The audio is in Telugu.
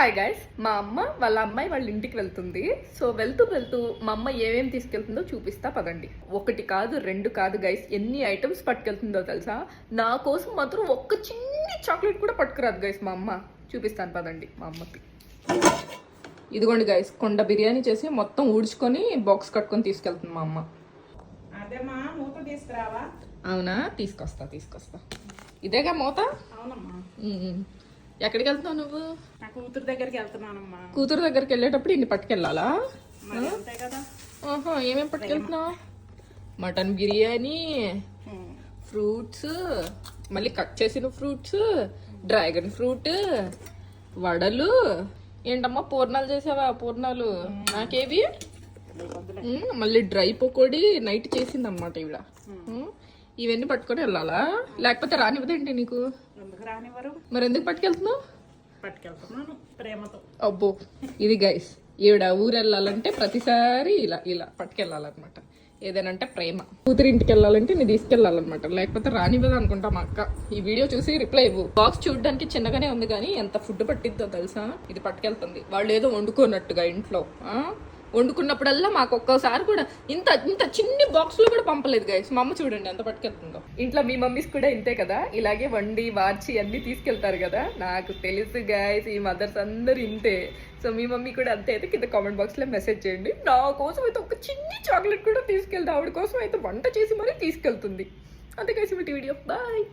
హాయ్ గైస్ మా అమ్మ వాళ్ళ అమ్మాయి వాళ్ళ ఇంటికి వెళ్తుంది. సో వెళ్తూ వెళ్తూ మా అమ్మ ఏమేమి తీసుకెళ్తుందో చూపిస్తా పదండి. ఒకటి కాదు రెండు కాదు గైస్ ఎన్ని ఐటమ్స్ పట్టుకెళ్తుందో తెలుసా? నా కోసం మాత్రం ఒక్క చిన్ని చాక్లెట్ కూడా పట్టుకురాదు గైస్ మా అమ్మ. చూపిస్తాను పదండి మా అమ్మకి. ఇదిగోండి గైస్ కొండ బిర్యానీ చేసి మొత్తం ఊడ్చుకొని బాక్స్ కట్టుకొని తీసుకెళ్తుంది మా అమ్మ. అవునా? తీసుకొస్తా తీసుకొస్తా. ఇదేగా మూత? అవునమ్మా. ఎక్కడికి వెళ్తున్నావు నువ్వు? నా కూతురు దగ్గరికి వెళ్తున్నానమ్మా. కూతురు దగ్గరికి వెళ్ళేటప్పుడు ఇన్ని పట్టుకెళ్ళాలా? మరి అంతే కదా. ఆహా ఏమేమి పట్టుకెళ్తున్నావు? మటన్ బిర్యానీ. ఫ్రూట్స్ మళ్ళీ కట్ చేసిన ఫ్రూట్స్ డ్రాగన్ ఫ్రూట్ వడలు. ఏంటమ్మా పూర్ణాలు చేసావా? పూర్ణాలు నాకేవి? మళ్ళీ డ్రై పకోడీ నైట్ చేసిందన్నమాట ఇవిడ ఉమ్, ఇవన్నీ పట్టుకొని వెళ్ళాలా? లేకపోతే రానివ్వదేంటి నీకు? రానివ్వరు? మరి ఎందుకు పట్టుకెళ్తున్నావు? పట్టుకెళ్తున్నాను ప్రేమతో. అబ్బో ఇది గైస్ ఈవిడ ఊరు వెళ్ళాలంటే ప్రతిసారి ఇలా ఇలా పట్టుకెళ్ళాలన్నమాట. ఏదేనంటే ప్రేమ. కూతురి ఇంటికి వెళ్ళాలంటే నేను తీసుకెళ్ళాలన్నమాట. లేకపోతే రానివ్వదు అనుకుంటా మా అక్క. ఈ వీడియో చూసి రిప్లై ఇవ్వు. బాక్స్ చూడడానికి చిన్నగానే ఉంది కానీ ఎంత ఫుడ్ పట్టిద్దో తెలుసా? ఇది పట్టుకెళ్తుంది. వాళ్ళు ఏదో వండుకోనట్టుగా ఇంట్లో? వండుకున్నప్పుడల్లా మాకు ఒక్కోసారి కూడా ఇంత ఇంత చిన్ని బాక్స్లో కూడా పంపలేదు గైస్ మా అమ్మ చూడండి ఎంత పట్టుకెళ్తుందో. ఇంట్లో మీ మమ్మీస్ కూడా ఇంతే కదా? ఇలాగే వండి వార్చి అన్ని తీసుకెళ్తారు కదా? నాకు తెలుసు గైస్ ఈ మదర్స్ అందరు ఇంతే. సో మీ మమ్మీ కూడా అంతే. అయితే కింద కామెంట్ బాక్స్లో మెసేజ్ చేయండి. నా కోసం అయితే ఒక చిన్ని చాక్లెట్ కూడా తీసుకెళ్తా ఆవిడ కోసం అయితే వంట చేసి మరీ తీసుకెళ్తుంది. అంతే గైస్ వీడియో. బాయ్